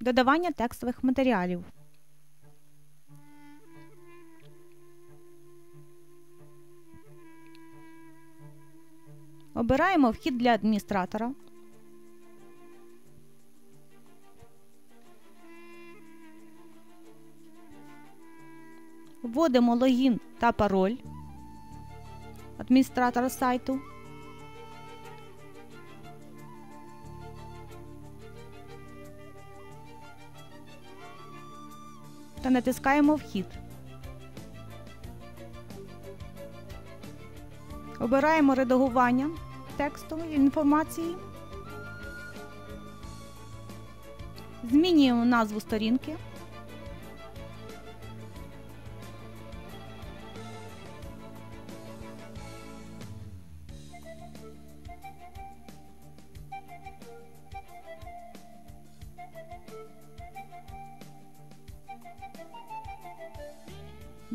Додавання текстових матеріалів. Обираємо вхід для адміністратора. Вводимо логін та пароль адміністратора сайту. Натискаємо Вхід. Обираємо редагування текстової інформації. Змінюємо назву сторінки.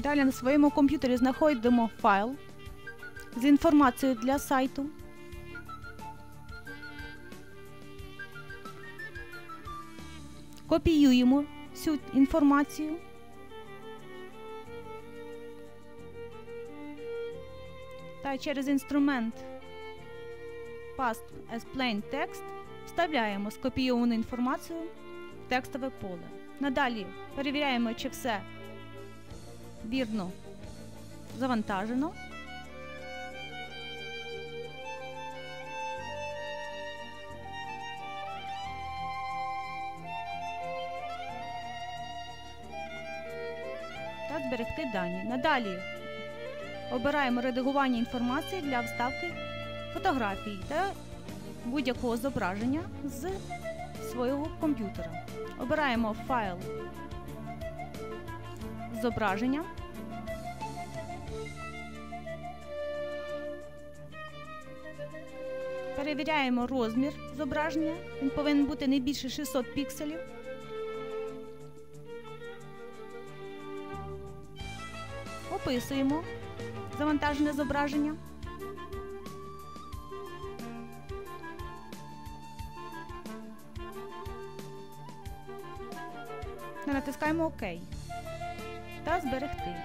Далі на своєму комп'ютері знаходимо файл з інформацією для сайту. Копіюємо всю інформацію. Та через інструмент Past as Plain Text вставляємо скопійовану інформацію в текстове поле. Надалі перевіряємо, чи все вірно завантажено. Та зберегти дані. Надалі обираємо редагування інформації для вставки фотографій та будь-якого зображення з свого комп'ютера. Обираємо файл зображення. Перевіряємо розмір зображення. Він повинен бути не більше 600 пікселів. Описуємо завантажене зображення. Натискаємо ОК та зберегти.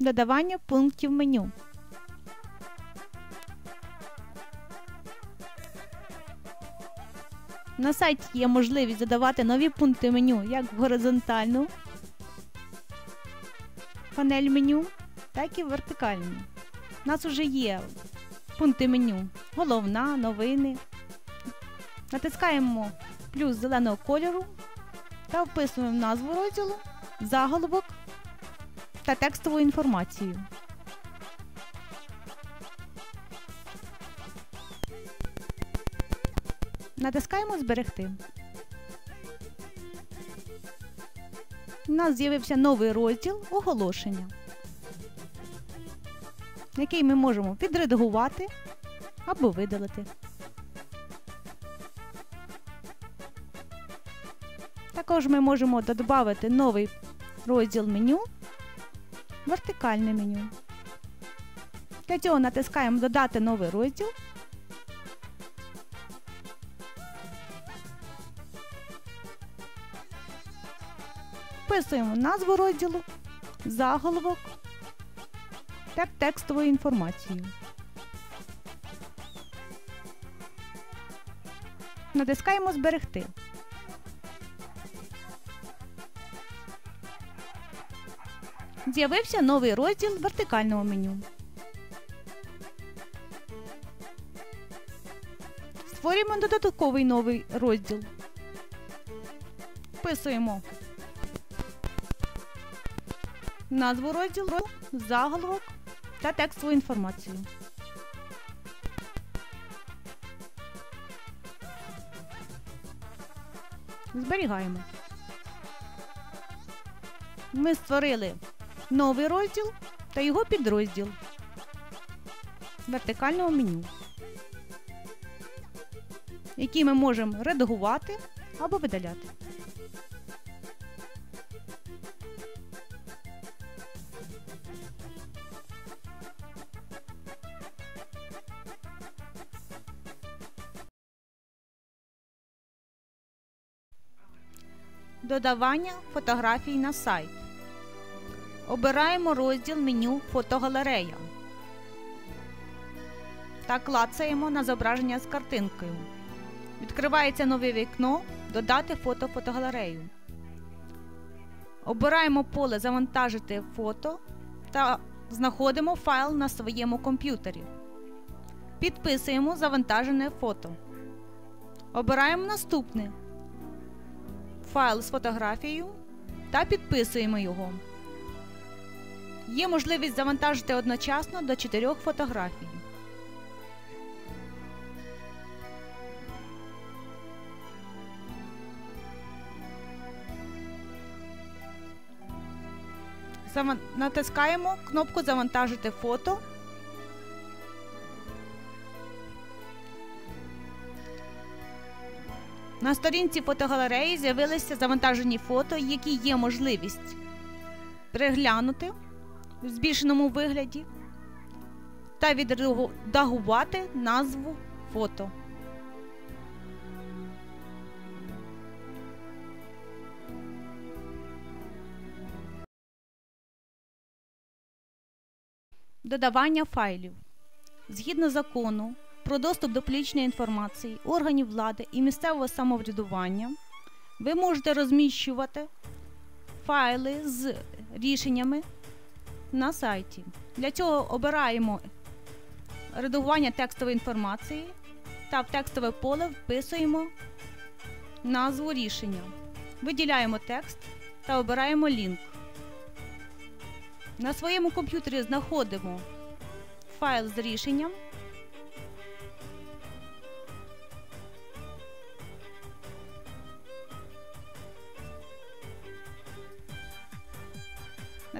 Додавання пунктів меню. На сайті є можливість задавати нові пункти меню як в горизонтальну панель меню, так і в вертикальну. У нас вже є пункти меню головна, новини. Натискаємо плюс зеленого кольору та вписуємо назву розділу, заголовок та текстову інформацію. Натискаємо Зберегти. У нас з'явився новий розділ оголошення, який ми можемо підредагувати або видалити. Також ми можемо додати новий розділ меню, вертикальне меню. Для цього натискаємо Додати новий розділ. Вписуємо назву розділу, заголовок та текстову інформацію. Натискаємо Зберегти. З'явився новий розділ вертикального меню. Створюємо додатковий новий розділ. Вписуємо назву розділу, заголовок та текстову інформацію. Зберігаємо. Ми створили новий розділ та його підрозділ вертикального меню, який ми можемо редагувати або видаляти. Додавання фотографій на сайт. Обираємо розділ меню Фотогалерея та клацаємо на зображення з картинкою. Відкривається нове вікно Додати фото фотогалерею. Обираємо поле Завантажити фото та знаходимо файл на своєму комп'ютері. Підписуємо завантажене фото. Обираємо наступне файл з фотографією та підписуємо його. Є можливість завантажити одночасно до 4 фотографій. Натискаємо кнопку Завантажити фото. На сторінці фотогалереї з'явилися завантажені фото, які є можливість переглянути в збільшеному вигляді та відредагувати назву фото. Додавання файлів. Згідно закону про доступ до публічної інформації, органів влади і місцевого самоврядування, ви можете розміщувати файли з рішеннями на сайті. Для цього обираємо редагування текстової інформації та в текстове поле вписуємо назву рішення. Виділяємо текст та обираємо лінк. На своєму комп'ютері знаходимо файл з рішенням.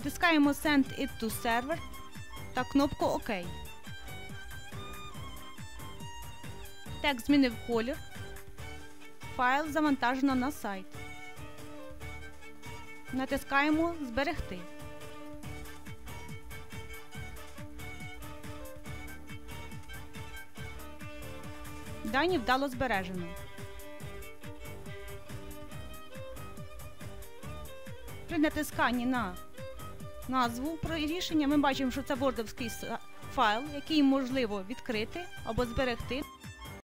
Натискаємо Send it to server та кнопку ОК. Текст змінив колір. Файл завантажено на сайт. Натискаємо Зберегти. Дані вдало збережено. При натисканні на назву про рішення ми бачимо, що це вордовський файл, який можливо відкрити або зберегти.